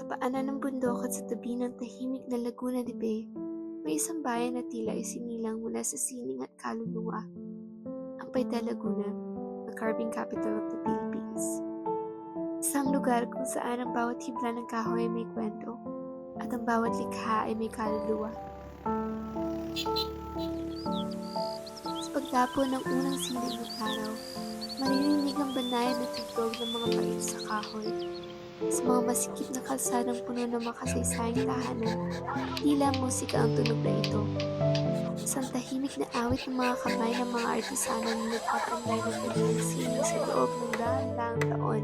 Sa paanan ng bundok at sa tabi ng tahimik na Laguna de Bay, may isang bayan na tila isinilang mula sa sining at kaluluwa. Ang Paita Laguna, the carving capital of the Philippines. Isang lugar kung saan ang bawat hibla ng kahoy ay may kwento at ang bawat likha ay may kaluluwa. Sa pagdapo ng unang sinig ng araw, maririnig ang banayan na tugtog ng mga pait sa kahoy. Sa mga masikip na kalsadang puno ng makasaysayang tahanan, tila musika ang tunog na ito. Isang tahimik na awit ng mga kamay ng mga artisano na nagpapanday ng kanilang sining sa loob ng daan-daang taon.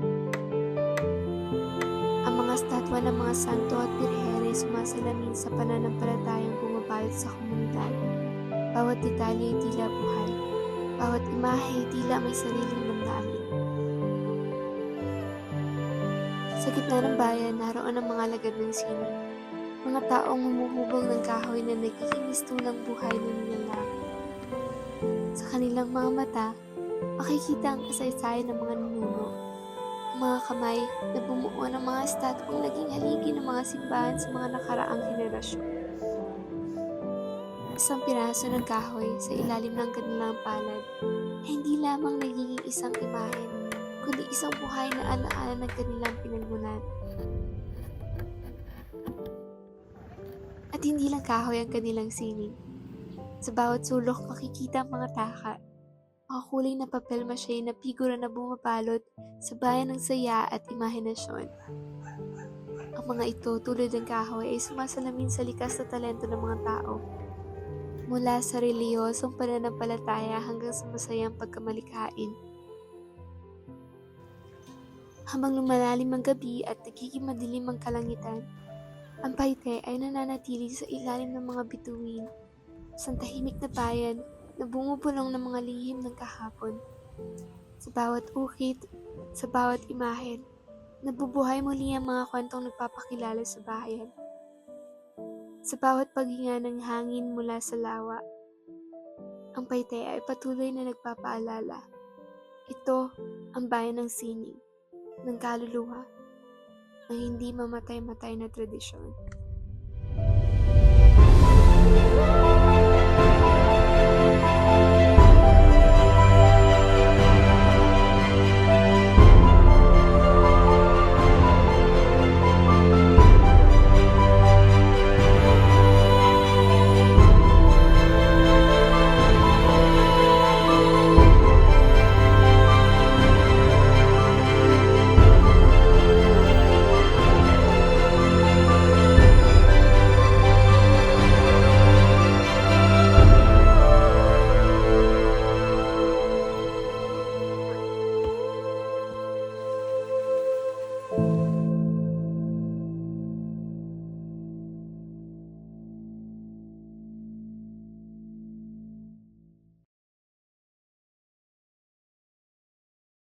Ang mga statwa ng mga santo at birhere sumasalamin sa pananampalatayang bumabalot sa komunidad. Bawat detalye ay tila buhay. Bawat imahe ay tila may sariling damdamin. Sa gitna ng bayan, naroon ang mga lagad ng sino. Mga taong humuhubog ng kahoy na nagiging mistulang buhay na nilalang. Sa kanilang mga mata, makikita ang kasaysayan ng mga ninuno. Ang mga kamay na bumuo ng mga estatwang naging haligi ng mga simbahan sa mga nakaraang henerasyon. Isang piraso ng kahoy sa ilalim ng kanilang palad ay hindi lamang nagiging isang imahen, kundi isang buhay na alaala ng kanilang pinagmulan. At hindi lang kahoy ang kanilang sining. Sa bawat sulok makikita ang mga taka, mga kulay na papel mache na figura na bumabalot sa bayan ng saya at imahinasyon. Ang mga ito tulad ng kahoy ay sumasalamin sa likas na talento ng mga tao. Mula sa reliyosong pananampalataya hanggang sa masayang pagkamalikhain. Habang lumalalim ang gabi at nagiging madilim ang kalangitan, ang paite ay nananatili sa ilalim ng mga bituin, sa tahimik na bayan na bumubulong ng mga lihim ng kahapon. Sa bawat ukit, sa bawat imahen, nabubuhay muli ang mga kwentong nagpapakilala sa bayan. Sa bawat paghinga ng hangin mula sa lawa, ang paite ay patuloy na nagpapaalala. Ito ang bayan ng sining, ng kaluluwa, ng hindi mamatay-matay na tradisyon.